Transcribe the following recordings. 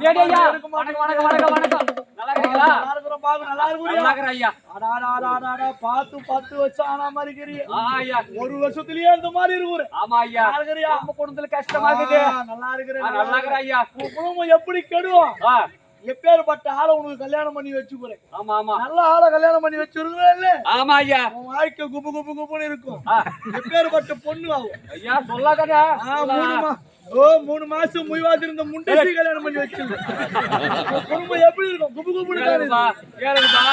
ஏடி ஐயா வணக்கம் வணக்கம் வணக்கம் வணக்கம் நல்லா இருக்கீங்களா? நல்லா இருக்கிறோம் பாகு, நல்லா ஐயா. பார்த்து பத்து வருஷம் ஆன மாதிரி இருக்கிறியே. ஆ ஐயா. ஒரு வருஷத்துலயே இந்த மாதிரி இருக்கிற ஆமா ஐயா. நல்லா இருக்கிறியா? நம்ம குடும்பத்துல கஷ்டமா இருக்குது. ஆ, நல்லா இருக்கிறேன். நல்லா இருக்கிறேன் ஐயா. குடும்பம் எப்படி கெடுவோம்? எப்பேற்பட்ட ஆளை உனக்கு கல்யாணம் பண்ணி வச்சுக்கிறேன் ஆமா ஆமா. நல்ல ஆளை கல்யாணம் பண்ணி வச்சிருக்கிறேன் ஆமா ஐயா. உன் வாழ்க்கை குபு குபு குபுன்னு இருக்கும். எப்பேற்பட்ட பொண்ணு ஆகும் ஐயா சொல்லாதடா. ஆ, மூணு மா ஓ மூணு மாசம் முய்வாது இருந்த முண்டசி கல்யாணம் பண்ணி வச்சிருக்கேன். குடும்பம் எப்படி இருக்கும்? குபு இருக்கும். கேளுங்கப்பா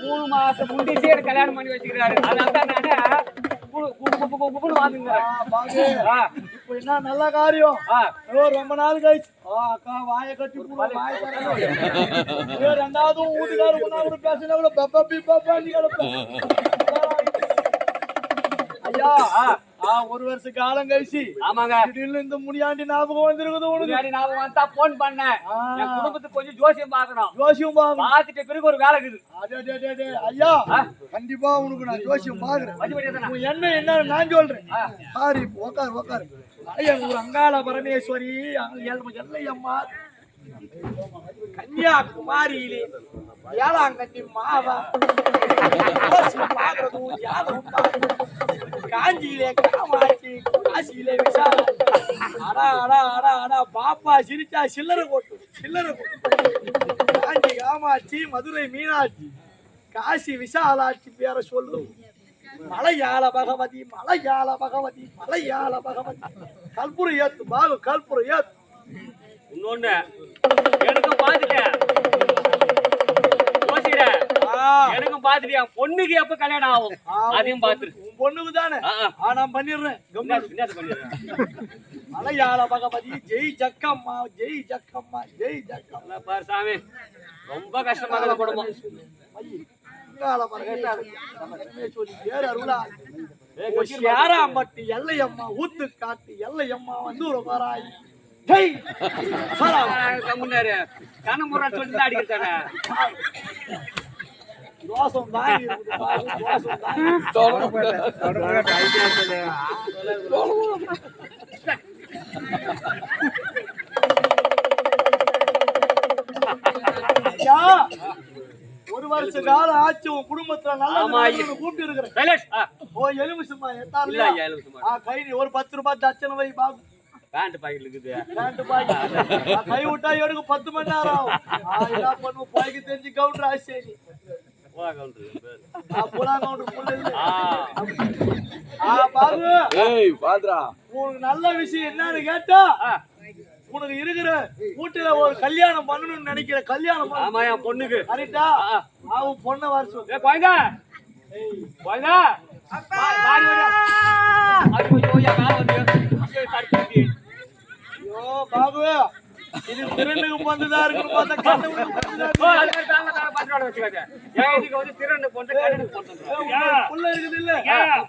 மூணு மாசம் எனக்கு கல்யாணம் பண்ணி வச்சுக்கிறாரு. அதனால தான் நானு இப்போ என்ன நல்ல காரியம்? ரொம்ப நாள் கழிச்சு. அக்கா வாயை கட்டி ரெண்டாவது முன்னா கூட பேசினா கூட பப்பா பி பப்பா. ஐயா ஒரு வருஷ காலம் கழிச்சு ஆமாங்க. திடீர்னு இந்த முனியாண்டி ஞாபகம் வந்திருக்குது உனக்கு? நான் வந்தா போன் பண்ணேன். என் குடும்பத்துக்கு கொஞ்சம் ஜோசியம் பார்க்கணும். ஜோசியம் பார்த்துட்டு பிறகு ஒரு வேலை இருக்குது. ஐயா. கண்டிப்பா உனக்கு நான் ஜோசியம் பாக்குறேன் என்ன என்ன நான் சொல்றேன். சாரி உக்கார் உக்கார். ஐயா ஒரு அங்காள பரமேஸ்வரி எல்லையம்மா. கன்னியாகுமாரியிலே ஏழாங்கண்ணி மாவா. பார்க்கறதும் யாரும். காஞ்சியிலே காமாட்சி காசியிலே விசால அடா அடா அடா அடா பாப்பா சிரிச்சா சில்லறை கொட்டு சில்லறை கொட்டு காஞ்சி காமாட்சி மதுரை மீனாட்சி. காசி விசாலாட்சி பேரை சொல்லு. மலையாள பகவதி மலையாள பகவதி மலையாள பகவதி. கல்புரி ஏத்து பாகு கல்புரி ஏத்து இன்னொன்னு எனக்கு பார்த்துட்டேன் எனக்கும் பார்த்துட்டு என் பொண்ணுக்கு எப்ப கல்யாணம் ஆகும்? அதையும் பார்த்துரு உன் பொண்ணுக்கு தானே? நான் பண்ணிடுறேன்? மலையாள பகவதி ஜெய் ஜக்கம்மா ஜெய் ஜக்கம்மா ஜெய் ஜக்கம்மா. நல்லா பாரு சாமி. ரொம்ப கஷ்டமா இருக்குது குடும்பம். யாராம்பட்டி எல்லையம்மா ஊத்து காட்டு. எல்லையம்மா வந்து ஒரு சலாம். கம்முன்னாரு கண்ணமுறை சொல்லி அடிக்கிறானே ஒரு வருஷ காலம் ஆச்சு உன் குடும்பத்துல நல்ல கூப்பிட்டு இருக்கிறேன் ஓ மாட்டேன் ஆ கை நீ ஒரு பத்து ரூபாய் தச்சனை வை பாபு. பேண்ட் பாக்கெட் இருக்குது. பேண்ட் பாய் ஆ, கை விட்டா எடுக்க பத்து மணி நேரம் ஆகும். ஆ, என்ன பண்ணுவோம்? பாய்க்கு தெரிஞ்சு கவுண்டர் பேரு. புலா கவுண்டர் புள்ள. ஆ. ஆ பாபு. ஏய் பாத்ரா. உனக்கு நல்ல விஷயம் என்னன்னு கேட்டா ஆ, உனக்கு இருக்கிற வீட்டுல ஒரு கல்யாணம் பண்ணணும்னு நினைக்கிற கல்யாணம் ஆமா என் பொண்ணுக்கு. கரெக்டா? ஆ. அவன் பொண்ணை வர சொல்லு. ஐயோ, தடுத்துருச்சு. ஐயோ பாபு. இது திருநுக்கு வந்துதான் இருக்குன்னு பார்த்தா கண்ணு. ஏன் இதுக்கு வந்து கடனுக்கு போட்டுருந்தேன். புள்ள இருக்குது இல்ல?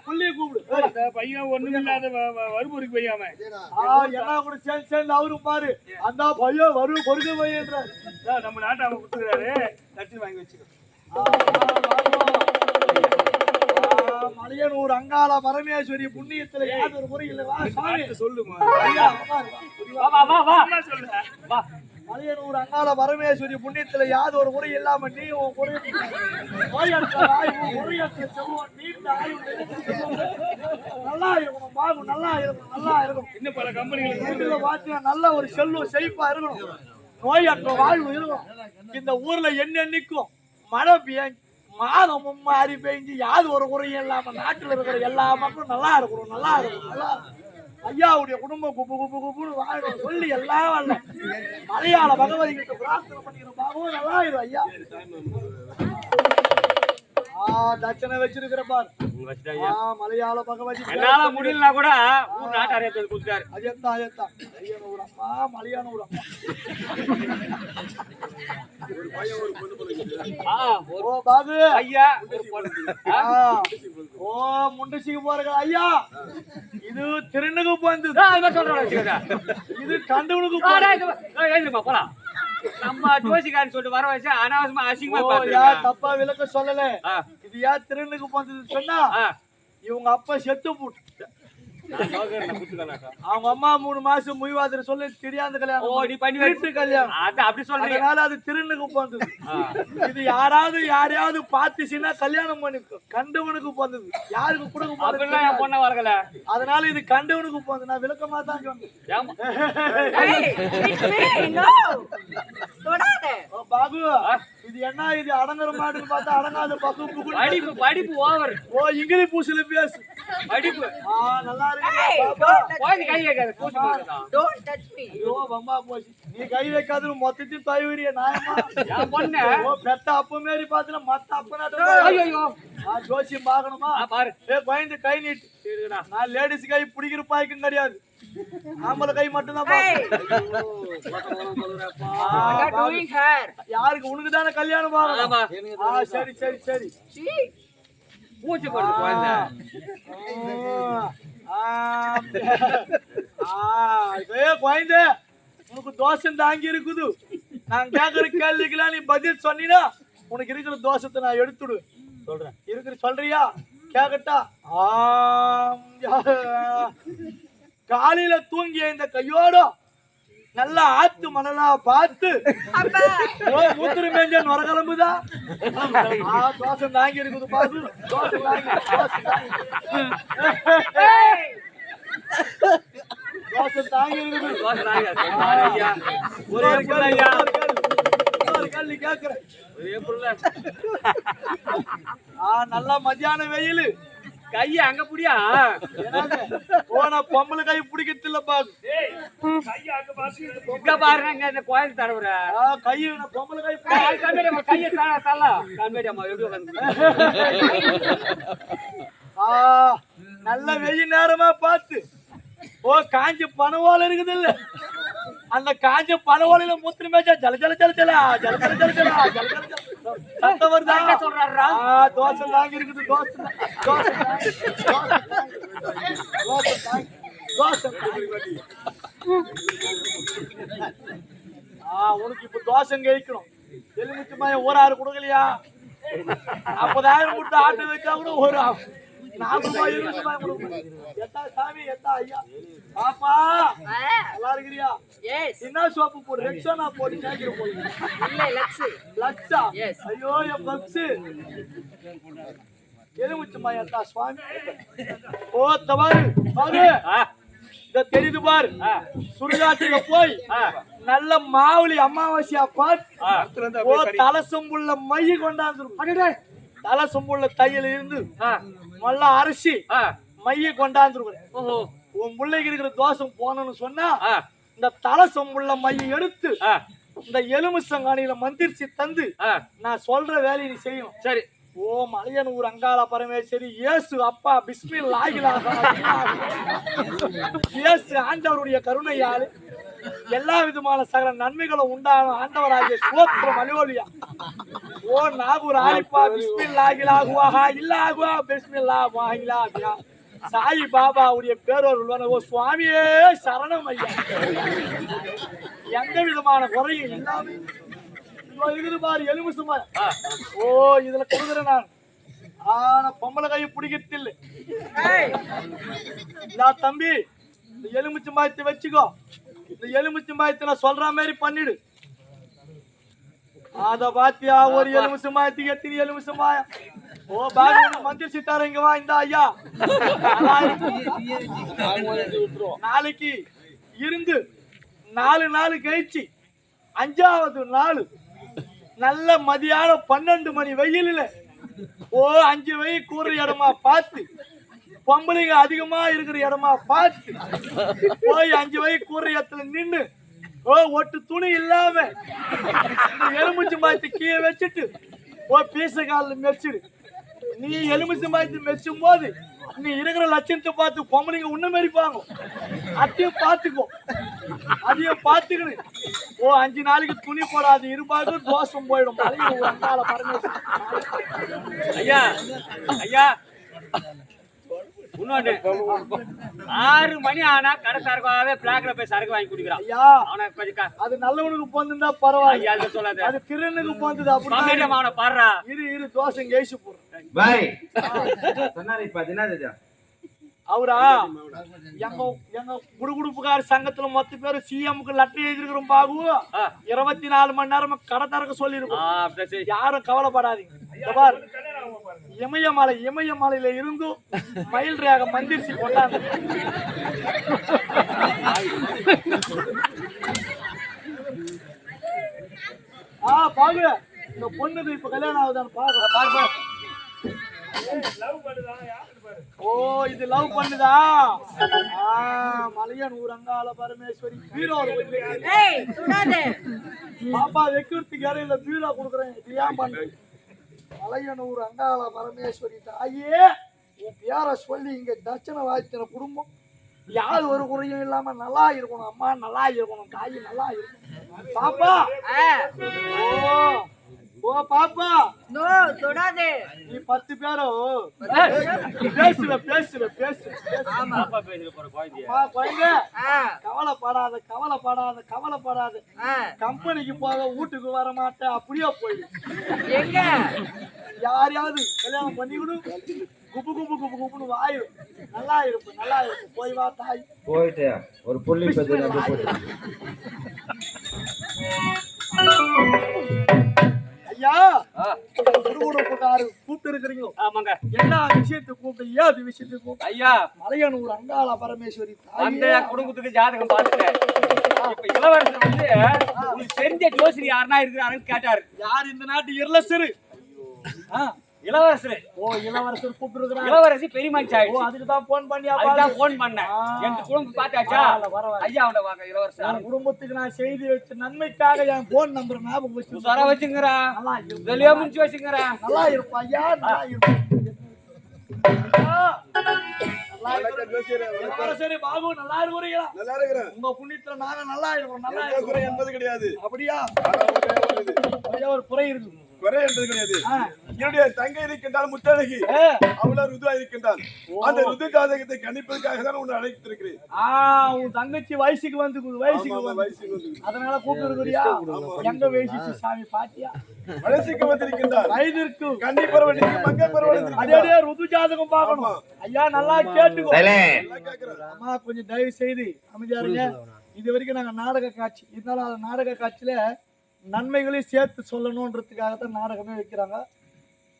புள்ளைய கூப்பிடு. பையன் ஒண்ணுமில்லாத வ- வ- வறுமுறைக்கு பையாம என்ன கூட சேர்ந்து சேர்ந்து அவரும் பாரு. அந்த பையன் வரும் பொறுக்க பையன்றார் நம்ம நாட்டை அவன் கொடுத்துக்கிறாரு. வாங்கி வச்சுக்கோ. மலையனூர் அங்காள பரமேஸ்வரி புண்ணியத்துல யார் ஒரு முறை இல்லை வா சாமி. வா. மலையனூர் அங்காள பரமேஸ்வரி புண்ணியத்துல யாது ஒரு முறை இல்லாம நீ உன். நல்லா இருக்கணும் பாகு நல்லா இருக்கணும் நல்லா இருக்கணும். இன்னும் பல கம்பெனிகள் பாத்தீங்கன்னா நல்ல ஒரு செல்வம் செழிப்பா இருக்கணும். நோயற்ற வாழ்வு இருக்கணும். இந்த ஊர்ல என்னென்னைக்கும் மழை மாதமும் மாறி பெஞ்சு யாது ஒரு குறையும் இல்லாம நாட்டுல இருக்கிற எல்லா மக்களும் நல்லா இருக்கணும் நல்லா இருக்கணும் நல்லா ஐயாவுடைய குடும்பம் குப்பு குப்பு குப்புன்னு வாழ சொல்லி எல்லாம் வரல மலையாள பகவதி கிட்ட பிரார்த்தனை பண்ணிக்கிற பாகவும் நல்லா இருக்கும் ஐயா. தட்சணை வச்சிருக்கிற பார். மலையாள பகவதி என்னால முடியலனா கூட ஊர் நாட்டார் எடுத்து வந்து கொடுத்தாரு மலையான ஒரு ஆ, ஓ பாபு. ஐயா. ஓ முண்டசிக்கு போறீங்க ஐயா? இது திருநுக்கு போந்து. மாதிரி சொல்றேன். இது. ஏய், எழுந்திரும்மா, போலாம். நம்ம ஜோசிக்காரன் சொல்லிட்டு வர வச்சு அனாவசியமா அசிங்கமா பாத்துருக்கேன். தப்பா விளக்க சொல்லல இது யா திருநுக்கு போந்தது சொன்னா. இவங்க அப்பா செத்து போட்டு அவங்க அம்மா மூணு மாசம் முய்வாதிரி சொல்லி தெரியாத ஓ கல்யாணம் நீ பண்ணி வீட்டு வச்சு கல்யாணம். அது அப்படி சொல்றீங்க. அதனால அது திருநுக்கு போந்தது இது யாராவது யாரையாவது பார்த்துச்சுன்னா கல்யாணம் பண்ணி கண்டவனுக்கு போந்தது யாருக்கு கொடுக்க அப்படிலாம் என் போறது பொண்ணை வரல அதனால இது கண்டவனுக்கு போந்தது நான் விளக்கமா தான் சொன்னேன். ஓ, பாபு. இது என்ன? இது அடங்குற மாடுன்னு பார்த்தா அடங்காத பக்கு படிப்பு படிப்பு ஓவர் ஓ இங்கிலீஷ் பூசில பேசு. படிப்பு. ஆ நல்லா இருக்கு. போய். கை வைக்காத போடுறதா Don't touch me. ஐயோ வம்பா போச்சு. நீ கை வைக்காதுன்னு மொத்தத்தையும் தயவுரிய நாயமா என் பொண்ணு. ஓ பெத்த அப்ப மாரி பாத்துல மத்த அப்பனாட்ட ஐயோ ஐயோ. ஆ ஜோசியம் பார்க்கணுமா? பாரு. ஏ குழந்தை கை நீட்டு. நான் லேடிஸ் கை பிடிக்கிற பாய்க்கும் கிடையாது. ஆம்பளை கை ஆ, doing here? யாருக்கு? உனக்கு தானே கல்யாணம் பார்க்கணும் ஆமா. ஆ சரி சரி சரி? பூச்சி போடுது குழந்தை. ஆ, ஆ, உனக்கு தோசை தாங்கி இருக்குது. நான் கேட்கற கேள்விக்கெல்லாம் நீ பதில் சொன்னீனா உனக்கு இருக்கிற தோசத்தை நான் எடுத்துடு. சொல்றேன். இருக்கிற சொல்றியா? கேக்கட்டா? ஆம், யா- காலையில தூங்கி இந்த கையோட நல்லா ஆத்து மணலா பார்த்து ஊத்துரு மேஞ்ச நொர கிளம்புதா தோசை தாங்கி இருக்குது பாத்து தோசை தாங்கி தோசை தாங்கி. இருக்குது. ஒரே ஒரு கல்வி கேக்குறேன் ஒரே பொருள்? நல்லா மத்தியான வெயில். கைய அங்க புடியா? போன பொம்பளை கை பிடிக்கிறது இல்ல பாரு. ஏய், கையை அங்க பாத்து, இந்த பொம்பளை இங்க பாருங்க இந்த குழந்தை தடவுற. ஆ, கை பொம்பளை கை பிடி- கண்மேடி அம்மா கையை தர தரல கண்மேடி அம்மா எப்படி உட்காந்து ஆ நல்ல வெயில் நேரமா பார்த்து. ஓ காஞ்ச பனவோல இருக்குது இல்ல. அந்த காஞ்ச பனவோலையில முத்திரி மேய்ச்சா ஜல ஜல ஜல ஜல. ஜல ஜல ஜல ஜல ஜல ஜல ஜல. சத்தம் வருதா சொல்றாருடா? தோசை தாங்கி இருக்குது தோசை தோசை தோசை. ஆ உனக்கு இப்ப தோசை கழிக்கணும் எலுமிச்சு மாயம் ஒரு ஆறு கொடுக்கலையா நாற்பதாயிரம் கொடுத்து ஆட்டு வச்சா கூட ஒரு என்ன சோப்பு போடு? ரெக்ஸோனா போடு கேக்குற போடு இல்ல லக்ஸ் ஐயோ என் பக்ஸ் எலுமிச்சம்மா எத்தா சுவாமி? ஓ தவாரு பாரு இத தெரியுது பாரு. சுடுகாட்டுல போய் நல்ல மாவுளி அமாவாசையா பார். ஓ தலசம்புள்ள மைய கொண்டாந்துரும். தலசம்புள்ள தையில இருந்து நல்லா அரிசி மைய கொண்டாந்துருக்குறேன் ஓஹோ. உன் பிள்ளைக்கு இருக்கிற தோஷம் போனன்னு சொன்னா இந்த தலை சொம்புள்ள மைய எடுத்து இந்த எலுமிச்சங்காணியில மந்திரிச்சு தந்து. நான் சொல்ற வேலையை நீ செய்யணும். சரி. ஓ மலையன் ஊர் அங்காள பரமேஸ்வரி இயேசு அப்பா பிஸ்மில் லாகிலாக இயேசு ஆண்டவருடைய கருணையால் எல்லா விதமான சகல நன்மைகளும் உண்டான ஆண்டவராகிய சோத்திரம் அலுவலியா. ஓ நாகூர் ஆலிப்பா பிஸ்மில் லாகிலாகுவாஹா இல்லாகுவா பிஸ்மில் லாகுவாஹிலாபியா சாய் பாபாவுடைய பேரோர் உள்ளவன ஓ சுவாமியே சரணம் ஐயா. எந்த விதமான குறையும் இல்லாம இதோ இருக்குது பாரு எலுமிசுமா ஓ இதுல கொடுக்குறேன் நான். ஆனா பொம்பளை கையை நான் தம்பி இந்த எலுமிச்சை மாயத்தை வச்சுக்கோ. இந்த எலுமிச்சை மாயத்தை நான் சொல்ற மாதிரி பண்ணிடு. அத பாத்தியா ஒரு எலுமிச்சை மாயத்துக்கு எத்தனை எலுமிச்சை ஓ பாரு மஞ்சள் சித்தார இங்க வா இந்த ஐயா. நாளைக்கு இருந்து நாலு நாள் கழிச்சு அஞ்சாவது நாள் நல்ல மதியானம் பன்னெண்டு மணி வெயிலில் ஓ அஞ்சு வெயில் கூற இடமா பார்த்து பொம்பளைங்க அதிகமா இருக்கிற இடமா பார்த்து போய் அஞ்சு வயசு கூற இடத்துல நின்று ஓ ஒட்டு துணி இல்லாம எலுமிச்சு மாத்தி கீழே வச்சுட்டு ஓ பீச காலில் மெச்சிடு நீ எலுமிச்சு மாத்தி மெச்சும் போது நீ இருக்கிற லட்சணத்தை பார்த்து பொம்பளைங்க உன்ன மாரிப்பாங்க அதையும் பார்த்துக்கோ. அதையும் பார்த்துக்கணு ஓ அஞ்சு நாளைக்கு துணி போடாது இருபாடு தோஷம் போயிடும். ஐயா ஐயா. இன்னொன்னு ஆறு மணி ஆனா கடை சரக்காவே பிளாக்ல போய் சரக்கு வாங்கி குடிக்கிறான். ஐயா அவனை கொஞ்சம் அது நல்லவனுக்கு போந்திருந்தா பரவாயில்ல. ஐயா இதை சொல்லாத. அது திருநனுக்கு போந்தது அப்படின்னா அவனை பாடுறா. இரு இரு தோசை கேசு போடுறேன் பாய். சொன்னாரு இப்ப அது? அவரா? எங்க எங்க குடுகுடுப்புக்கார சங்கத்துல மொத்த பேர் சிஎம்க்கு லெட்டர் எழுதிருக்கிறோம் பாபு. இருபத்தி நாலு மணி நேரம் கடை திறக்க சொல்லிருக்கோம். யாரும் கவலைப்படாதீங்க. பார் இமயமலை இமயமலையில இருந்து மயில் ரேக மந்திரிச்சு கொண்டாந்து. ஆ பாகு இந்த பொண்ணுக்கு இப்ப கல்யாணம் ஆகுதான்னு பாரு. பாரு, பாரு. ஓ இது லவ் பண்ணுதா? ஆ மலையன் ஊர் அங்காள பரமேஸ்வரி. பீரோ பாப்பா வைக்கிறதுக்கு இடையில பீரோ கொடுக்குறேன். இது ஏன் பண்றேன் மலையனூர் அங்காள பரமேஸ்வரி தாயே உன் பேரை சொல்லி இங்க தட்சணை வாய்க்கிற குடும்பம். யார் ஒரு குறையும் இல்லாம நல்லா இருக்கணும் அம்மா நல்லா இருக்கணும் தாய் நல்லா இருக்கணும். பாப்பா. ஓ. ஓ பாப்பா. நோ தொடாதே. நீ பத்து பேரோ? பேசுற பேசுற பேசுற பாப்பா பேசுற போற குழந்தை. ஆ. கவலைப்படாத கவலைப்படாத கவலைப்படாத. ஆ. கம்பெனிக்கு போக வீட்டுக்கு வர மாட்டேன். அப்படியே போயிடு எங்க? யாரையாவது கல்யாணம் பண்ணிவிடு குப்பு குப்பு குப்பு குப்புன்னு வாயு. நல்லா இருப்பு நல்லா இருப்பு போய் வா தாய். போயிட்டு ஒரு புள்ளி பத்தி கூப்பிட்டு இருக்கிறீங்களோ? ஆமாங்க. என்ன விஷயத்துக்கு கூப்பிட்டு ஏது விஷயத்துக்கு கூப்பிட்டு ஐயா. மலையனூர் அங்காள பரமேஸ்வரி அந்த குடும்பத்துக்கு ஜாதகம் பார்த்துட்டேன் இப்ப இளவரசர் வந்து உங்களுக்கு தெரிஞ்ச ஜோசியர் யாருன்னா இருக்கிறாருன்னு கேட்டாரு. யார் இந்த நாட்டு இளசரு ஆ, இளவரசர். ஓ இளவரசர் கூப்பிட்டு இளவரசி பெரியமாச்சி ஓ ஆயிடுச்சு. அதுக்கு தான் போன் பண்ணியா அதுதான் போன் பண்ணேன். எங்க குடும்பம் பார்த்தாச்சா. ஐயா அவட வாங்க. இளவரசர். என் குடும்பத்துக்கு நான் செய்தி வச்ச நன்மைக்காக என் போன் நம்பர் ஞாபகம் வச்சு உசாரா வச்சுங்கிறா. நல்லா இருக்கு. வெளியே முடிச்சு வச்சுங்கிறா. நல்லா இருப்பா ஐயா நல்லா இருப்பா பாபு நல்லா இருக்கிறீங்களா? நல்லா இருக்கிறேன். உங்க புண்ணியத்துல நாங்க நல்லா இருக்கோம் நல்லா இருக்கோம் என்பது கிடையாது. அப்படியா? ஒரு குறை இருக்கு குறை என்பது கிடையாது. என்னுடைய தங்கை இருக்கின்றால் முத்தழகி. அவளா ருதுவா இருக்கின்றாள் அந்த ருது ஜாதகத்தை கணிப்பதற்காக தான் உன்னை அழைத்திருக்கிறேன். ஆ உன் தங்கச்சி வயசுக்கு வந்து வயசுக்கு வயசுக்கு அதனால கூப்பிட்டு இருக்கிறியா எங்க வயசு சாமி பாத்தியா? வயசுக்கு வந்திருக்கின்றார். வயதிற்கு. கன்னி பருவனுக்கு மங்கை பருவன் அதே ருது ஜாதகம் பார்க்கணும். ஐயா நல்லா கேட்டுக்கோ. அம்மா கொஞ்சம் தயவு செய்து அமைதியா இருங்க. இது வரைக்கும் நாங்க நாடக காட்சி இருந்தாலும் அந்த நாடக காட்சியில நன்மைகளையும் சேர்த்து சொல்லணுன்றதுக்காக தான் நாடகமே வைக்கிறாங்க.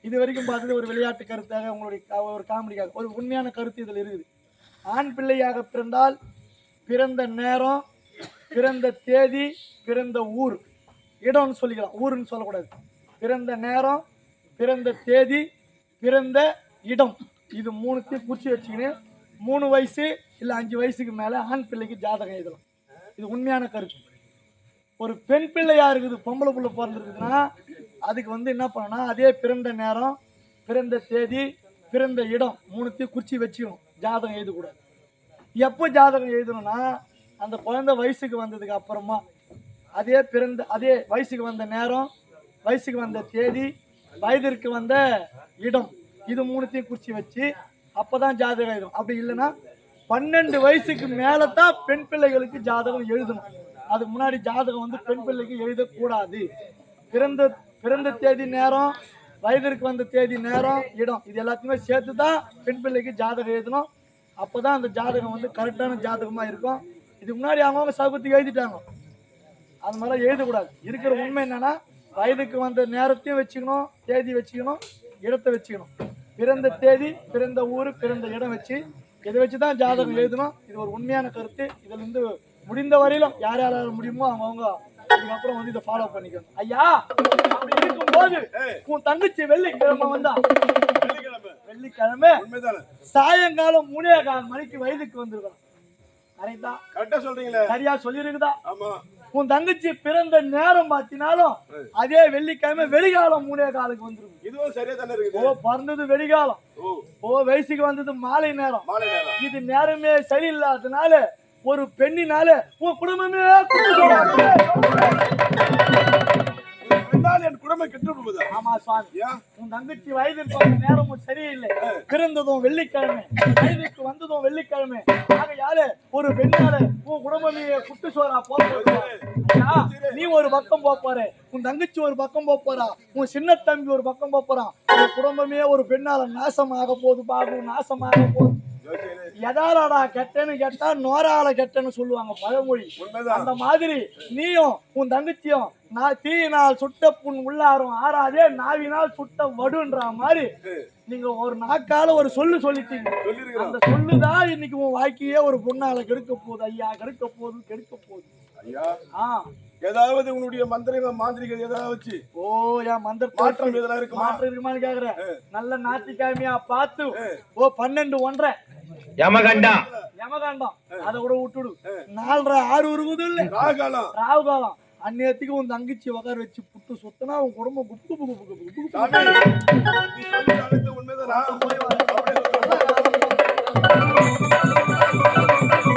இது வரைக்கும் பார்த்தது ஒரு விளையாட்டு கருத்தாக உங்களுடைய ஒரு காமெடிக்காக ஒரு உண்மையான கருத்து இதில் இருக்குது. ஆண் பிள்ளையாக பிறந்தால் பிறந்த நேரம் பிறந்த தேதி பிறந்த ஊர் இடம்னு சொல்லிக்கலாம். ஊருன்னு சொல்லக்கூடாது. பிறந்த நேரம் பிறந்த தேதி பிறந்த இடம். இது மூணுத்தையும் குறித்து வச்சுக்கின்னு. மூணு வயசு இல்லை அஞ்சு வயசுக்கு மேலே ஆண் பிள்ளைக்கு ஜாதகம் எழுதலாம். இது உண்மையான கருத்து. ஒரு பெண் பிள்ளையாக இருக்குது பொம்பளை புள்ள பிறந்திருக்குதுன்னா அதுக்கு வந்து என்ன பண்ணணும்னா அதே பிறந்த நேரம் பிறந்த தேதி பிறந்த இடம் மூணுத்தையும் குறிச்சி வச்சுக்கணும். ஜாதகம் எழுதக்கூடாது. எப்போ ஜாதகம் எழுதணும்னா அந்த குழந்தை வயசுக்கு வந்ததுக்கு அப்புறமா அதே பிறந்த அதே வயசுக்கு வந்த நேரம் வயசுக்கு வந்த தேதி வயதிற்கு வந்த இடம் இது மூணுத்தையும் குறிச்சி வச்சு அப்போ தான் ஜாதகம் எழுதணும். அப்படி இல்லைன்னா பன்னெண்டு வயசுக்கு மேலே தான் பெண் பிள்ளைகளுக்கு ஜாதகம் எழுதணும். அதுக்கு முன்னாடி ஜாதகம் வந்து பெண் பிள்ளைக்கு எழுதக்கூடாது. பிறந்த பிறந்த தேதி நேரம் வயதிற்கு வந்த தேதி நேரம் இடம் இது எல்லாத்தையுமே சேர்த்து தான் பெண் பிள்ளைக்கு ஜாதகம் எழுதணும். அப்போ தான் அந்த ஜாதகம் வந்து கரெக்டான ஜாதகமாக இருக்கும். இதுக்கு முன்னாடி அவங்கவுங்க சகுத்துக்கு எழுதிட்டாங்க. அது மாதிரிலாம் எழுதக்கூடாது. இருக்கிற உண்மை என்னென்னா வயதுக்கு வந்த நேரத்தையும் வச்சுக்கணும் தேதி வச்சுக்கணும் இடத்தை வச்சுக்கணும். பிறந்த தேதி பிறந்த ஊர் பிறந்த இடம் வச்சு இதை வச்சு தான் ஜாதகம் எழுதணும். இது ஒரு உண்மையான கருத்து. இதுலேருந்து முடிந்த வரையிலும் யார் யாரால முடியுமோ அவங்கவுங்க இதுக்கப்புறம் வந்து இதை ஃபாலோ பண்ணிக்கணும் ஐயா அப்படி இருக்கும்போது உன் தங்கச்சி வெள்ளிக்கிழமை வந்தா. வெள்ளிக்கிழமை. சாயங்காலம் மூணே கால் மணிக்கு வயதுக்கு வந்திருக்கணும் கரெக்டா கரெக்டா சொல்றீங்களே? சரியா சொல்லியிருக்குதா ஆமா. உன் தங்கச்சி பிறந்த நேரம் பார்த்தினாலும் அதே வெள்ளிக்கிழமை வெளிகாலம் மூணே காலுக்கு வந்துருக்கும். இதுவும் சரியா தானே ஓ இருக்குது பிறந்தது வெடிகாலம். ஓ. ஓ வயசுக்கு வந்தது மாலை நேரம். மாலை நேரம். இது நேரமே சரியில்லாதனால ஒரு பெண்ணினால உன் குடும்பமே என் குடும்பம் கெட்டு போகுதா? ஆமா சுவாமி. உன் தங்கச்சி வந்த நேரமும் சரியில்லை. பிறந்ததும் வெள்ளிக்கிழமை. வயதுக்கு வந்ததும் வெள்ளிக்கிழமை. ஆகையால ஒரு பெண்ணால உன் குடும்பமே குட்டு சோறா போறது நீ ஒரு பக்கம் போப் போற உன் தங்கச்சி ஒரு பக்கம் போறா. உன் சின்ன தம்பி ஒரு பக்கம் போறான். உன் குடும்பமே ஒரு பெண்ணால நாசமாக போகுது பாபு நாசமாக போகுது. எதாலடா கெட்டன்னு கேட்டா நோரால கெட்டன்னு சொல்லுவாங்க பழமொழி. அந்த மாதிரி நீயும் உன் தங்கச்சியும் நான் தீயினால் சுட்ட புண் உள்ளாரும் ஆறாதே நாவினால் சுட்ட வடுன்ற மாதிரி நீங்க ஒரு நாக்கால ஒரு சொல்லு சொல்லிட்டீங்க. அந்த சொல்லுதான் இன்னைக்கு உன் வாழ்க்கையே ஒரு பொண்ணால கெடுக்க போகுது ஐயா கெடுக்க போகுது கெடுக்க போகுது. ஐயா. ஆ. ஏதாவது உன்னுடைய மந்திரிக மாந்திரிக ஏதாவது வச்சு ஓ என் மந்திர மாற்றம் எதனா இருக்குமா? மாற்றம் இருக்குமான்னு கேக்குறேன். நல்ல ஞாயிற்றுக்கிழமையா பார்த்து ஓ பன்னெண்டு ஒன்றரை. யமகண்டம். யமகாண்டம். அதை கூட விட்டுடு நாலரை ஆறு இருக்குது இல்ல ராகாலம். ராவு காலம் அந்நேரத்துக்கு உன் தங்கச்சி உட்கார வச்சு புட்டு சுத்தினா உன் குடும்பம் குப்பு குப்பு குப்பு குப்பு குப்பு. சாமி நீ சொல்லி அழைத்த உண்மைதானா போய் வர